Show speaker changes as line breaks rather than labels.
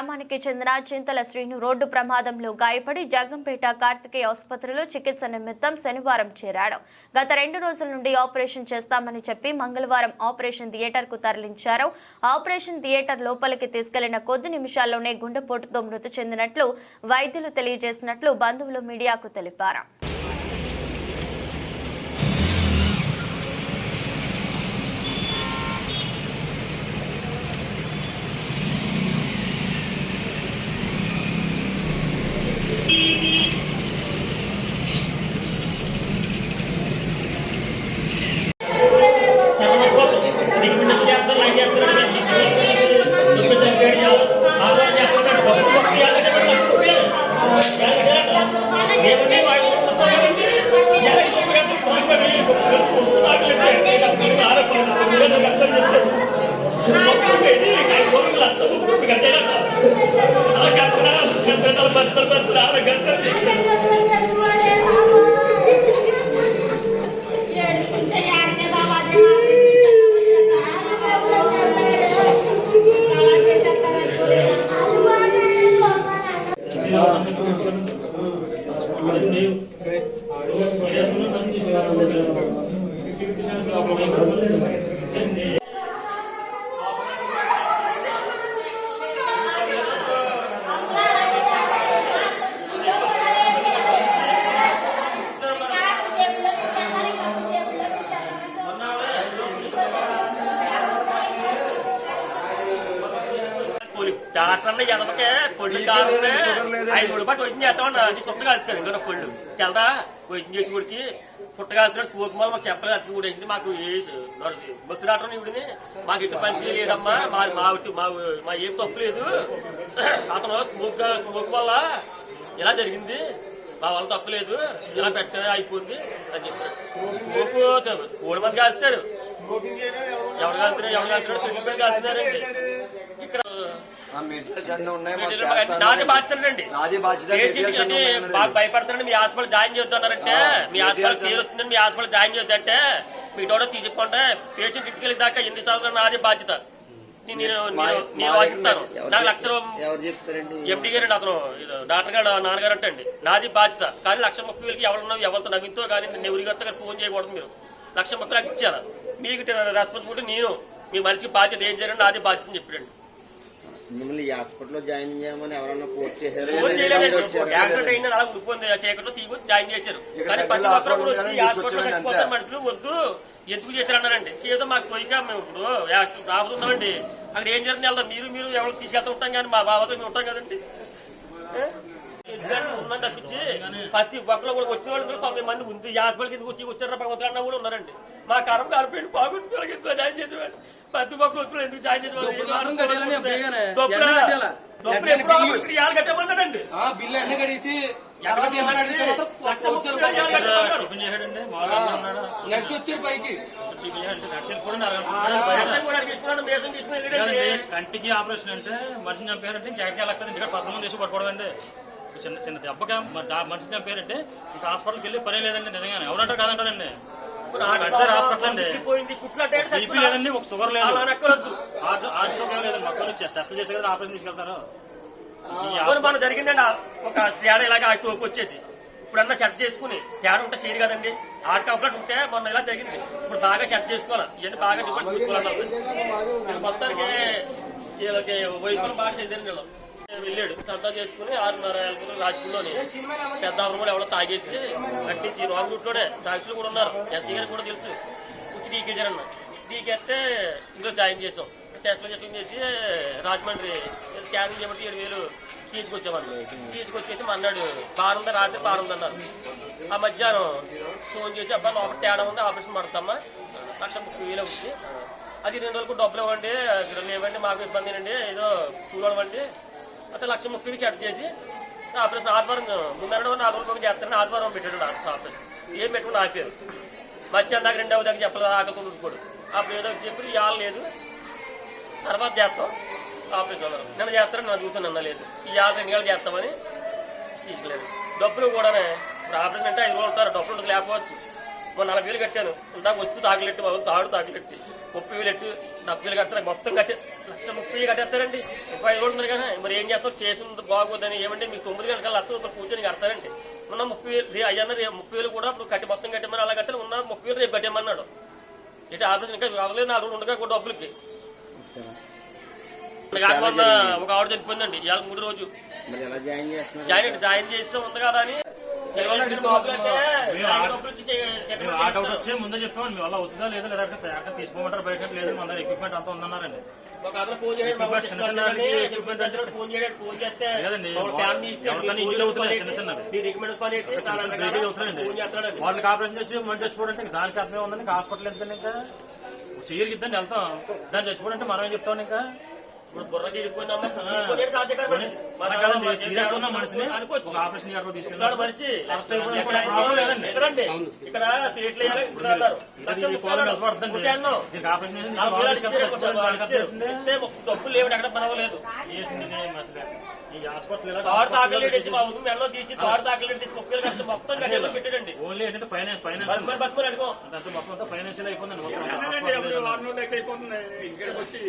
గ్రామానికి చెందిన చింతల శ్రీను రోడ్డు ప్రమాదంలో గాయపడి జగ్గంపేట కార్తికేయ ఆసుపత్రిలో చికిత్స నిమిత్తం శనివారం చేరాడు. గత రెండు రోజుల నుండి ఆపరేషన్ చేస్తామని చెప్పి మంగళవారం ఆపరేషన్ థియేటర్కు తరలించారు. ఆపరేషన్ థియేటర్ లోపలికి తీసుకెళ్ళిన కొద్ది నిమిషాల్లోనే గుండెపోటుతో మృతి చెందినట్లు వైద్యులు తెలియజేసినట్లు బంధువులు మీడియాకు తెలిపారు.
మొత్తం పెట్టి అంతా ముప్పై గంటలు అలా కట్టుకున్నా గంటలు బతులు బతులు గంటలు డాక్టర్ అన్న ఎనమకే పొళ్ళు కాదునే ఐదు రోజులు బట్టి వచ్చింది చేస్తామన్నా అది సొంత కాలుతారు ఇంకా పొళ్ళు. తెలదా? వచ్చింది చేసి కొడికి పుట్ట కాలుతున్నాడు స్పోర్ట్ మాల్ మాకు చెప్పలేదు. అతి కూడా అయింది మాకు బొత్తు డాక్టర్ ఇవిడిని. మాకు ఇటు పని చేయలేదమ్మా. మా మా మా మా ఏం తప్పు లేదు. అతను స్మోక్ స్మోక్ వల్ల ఇలా జరిగింది. మా వల్ల తప్పలేదు ఇలా పెట్ట అయిపోయింది అని చెప్పారు. స్మోక్ మూడు మంది కాలుతారు ఎవరు కాలుతున్నారు? ఎవరు కాలుతున్నారు? మంది కాలుతున్నారండి. ఇక్కడ.
మెటీరియల్స్ అన్ని ఉన్నాయి.
నాది
నాది బాధ్యత.
బాగా భయపడతారండి మీ హాస్పిటల్ జాయిన్ చేస్తున్నారంటే మీ హాస్పిటల్ పేరు వస్తుందని మీ హాస్పిటల్ జాయిన్ చేద్దంటే మీ డోడో తీసుకుంటే పేషెంట్ ఇంటికి వెళ్ళి దాకా ఎన్ని సంవత్సరాలు నాది బాధ్యత. నాకు లక్ష ఎండి గారు అతను. డాక్టర్ గారు నాన్నగారు అంటే అండి నాది బాధ్యత. కానీ లక్ష ముప్పై వేలకి ఎవరున్నా ఎవరితో నవ్వుతో కానీ ఎవరి గారితో ఫోన్ చేయకూడదు మీరు. లక్ష ముప్పై నాకు ఇచ్చారు మీకు రెస్పాన్సిబిలిటీ నేను. మీ మనిషికి బాధ్యత ఏం చేయాలని నాది బాధ్యత అని చెప్పాడండి
మిమ్మల్ని ఈ హాస్పిటల్లో జాయిన్ చేయమని ఎవరన్నా ఫోర్స్ చేశారు?
యాక్సిడెంట్ అయిందని అలా ఉండిపోయింది. చీకట్లో తీసి జాయిన్ చేశారు. కానీ ప్రతి
దగ్గరలో
ఒక్కరు కూడా
హాస్పిటల్
వచ్చి
ఉంది,
హాస్పిటల్
తీసుకొచ్చామండి
చచ్చిపోతారు
అంతే.
మనుషులు వద్దు. ఎందుకు చేశారన్నారండి? ఏదో మాకు పోయిగా మేము ఇప్పుడు రాబోతున్నామండి. అక్కడ ఏం జరుగుతుంది వెళ్దాం. మీరు మీరు ఎవరు తీసుకెళ్తూ ఉంటాం కానీ మా బాబాతో మేము ఉంటాం కదండి. ఉందని తప్పించి ప్రతి ఒక్కరు కూడా వచ్చిన వాళ్ళు తొంభై మంది ఉంది. హాస్పిటల్కి ఎందుకు వచ్చి వచ్చారు? భగవంతుడు అన్న కూడా ఉన్నారండి. మా కరం కాలిపోయింది బాగుంటుంది జాయిన్ చేసేవాడు ప్రతి ఒక్కరు వచ్చిన ఎందుకు జాయిన్ కట్టమన్నాడండి
బిల్లు కడిసి. నడిచి పైకి
వెళ్ళాడండి.
కంటికి ఆపరేషన్ అంటే మనిషిని చంపారంటే ఇంకా ఎక్కడికి వెళ్ళక్కర్లేదు. ఇక్కడ పసంద చేసి పట్టుకోవడం అండి చిన్న చిన్న దెబ్బగా మ- డా- మనిషిని చంపారంటే ఇంకా హాస్పిటల్కి వెళ్ళి పనే లేదండి నిజంగానే. ఎవరంటారు కాదంటారండి. హాస్పిటల్ బీపీ లేదండి ఒక షుగర్ లేదు. ఏం లేదండి మొత్తం టెస్ట్ చేసి కదా ఆపరేషన్ తీసుకెళ్తారు.
మన జరిగిందండి ఒక తేడా ఇలాగ ఆ వచ్చేసి. ఇప్పుడన్నా చెట్ చేసుకుని తేడా ఉంటే చేయరు కదండి. ఆట కంప్లీట్ ఉంటే మొన్న ఇలా జరిగింది. ఇప్పుడు బాగా చెట్ చేసుకోవాలి? ఇవన్నీ బాగా డిపెండ్ చూసుకోవాలన్నారు ఇది మొత్తానికి వీళ్ళకి వయసులో బాగా చెందిన వీళ్ళు. వెళ్ళాడు. సంతా చేసుకుని ఆరున్నర ఏళ్ళ రాజకీయంలోని పెద్ద కూడా ఎవరో తాగేసి కట్టించి రాంగ్ రూట్లోనే సాక్షులు కూడా ఉన్నారు. ఎస్సీ గారికి కూడా తెలుసు. వచ్చి డీకేసారన్న డీకేస్తే ఇందులో జాయిన్ చేసాం టెస్ట్లు చెట్లు చేసి రాజమండ్రి స్కానింగ్ చేయబట్టి ఏడు వేలు తీసుకొచ్చామన్న. తీసుకొచ్చేసి మన్నాడు బాగుందా రాత్రి బాగుంది అన్నారు. ఆ మధ్యాహ్నం ఫోన్ చేసి అబ్బా లోపల తేడా ఉంది ఆపరేషన్ పడతామా? లక్ష ముప్పై వేలు అవుతుంది అది రెండు రోజులకు డబ్బులు ఇవ్వండి లేవండి మాకు ఇబ్బంది అండి ఏదో కూలవండి అయితే లక్ష ముప్పైకి చెట్ చేసి ఆపరేషన్ ఆదివారం ముందర నాలుగు రోజులు చేస్తారని ఆదివారం పెట్టాడు డాక్టర్ ఆపరేషన్ ఏం పెట్టుకుని ఆపారు మధ్యాహ్నం దాకా రెండవ దాకా చెప్పలేదు ఆకలితో ఉండిపోడు అప్పుడు ఏదో ఒకటి చెప్పి ఇవాళ లేదు. తర్వాత చేస్తాం. ఆపరేషన్ అన్నారు నిన్న చేస్తారని నన్ను చూసాను అన్న లేదు. ఈ ఆరు రెండు గంటలు చేస్తామని తీసుకోలేదు. డబ్బులు కూడానే ఇప్పుడు ఆపరేషన్ అంటే ఐదు రోజులు ఉంటారు డబ్బులు లేకపోవచ్చు. మొన్న నలభై వేలు కట్టాను. ఇందాక వచ్చి తాగిలెట్టి బాబు తాడు తాగిలెట్టి. ముప్పై వేలు ఎట్టి డెబ్బై వేలు కట్టారు మొత్తం కట్టి లక్ష ముప్పై వేలు కట్టేస్తారండి. ముప్పై ఐదు రోజులు కానీ మరి ఏం చేస్తాం? చేసింది బాగోదని ఏమంటే మీకు తొమ్మిది గంటల లక్ష రూపాయలు పూజని కడతారండి. మొన్న ముప్పై వేలు అయ్యన్న ముప్పై వేలు కూడా ఇప్పుడు కట్టి మొత్తం కట్టమని అలా కట్టారు. ఉన్న ముప్పై వేలు రేపు కట్టేమన్నాడు ఇటు ఆపరేషన్ ఇంకా అవ్వలేదు నాలుగు రోజులు ఉండగా కూడా డబ్బులకి. కాకుండా ఒక ఆవిడ చనిపోయిందండి. ఇవాళ మూడు రోజు.
జాయిన్
జాయిన్ చేస్తే ఉంది కదా అని.
వచ్చే ముందే చెప్పామండి మీ వల్ల అవుతుందా లేదా లేదా శాఖ తీసుకోమంటారు బయట లేదు మన ఎక్విప్మెంట్ అంతా ఉందన్నారండి వాళ్ళకి ఆపరేషన్ చేసి మంచి చచ్చిపోవడంటే ఇంకా దానికి అర్థమే ఉందండి హాస్పిటల్ ఎందుకండి ఇంకా? ఇద్దండి వెళ్తాం. దాన్ని చచ్చిపోవడంటే మనం ఏం చెప్తాం ఇంకా? సీరియస్ ఉన్న మనిషిని. ఒక ఆపరేషన్
మనిషి. ఇక్కడ పేట్లు డబ్బులు లేవు పర్వాలేదు. తాడు తాకలేడు మా ఊరు మెడలో తీసి తాడు తాకలేడు తెచ్చి ముప్పై ఖర్చు మొత్తం కట్టేలో పెట్టాడండి
ఓన్లీ ఏంటంటే ఫైనాన్స్ ఫైనాన్స్
బతుకుని అడుగు.
మొత్తం ఫైనాన్షియల్
రోజులు అయిపోతుంది. ఇక్కడికి వచ్చి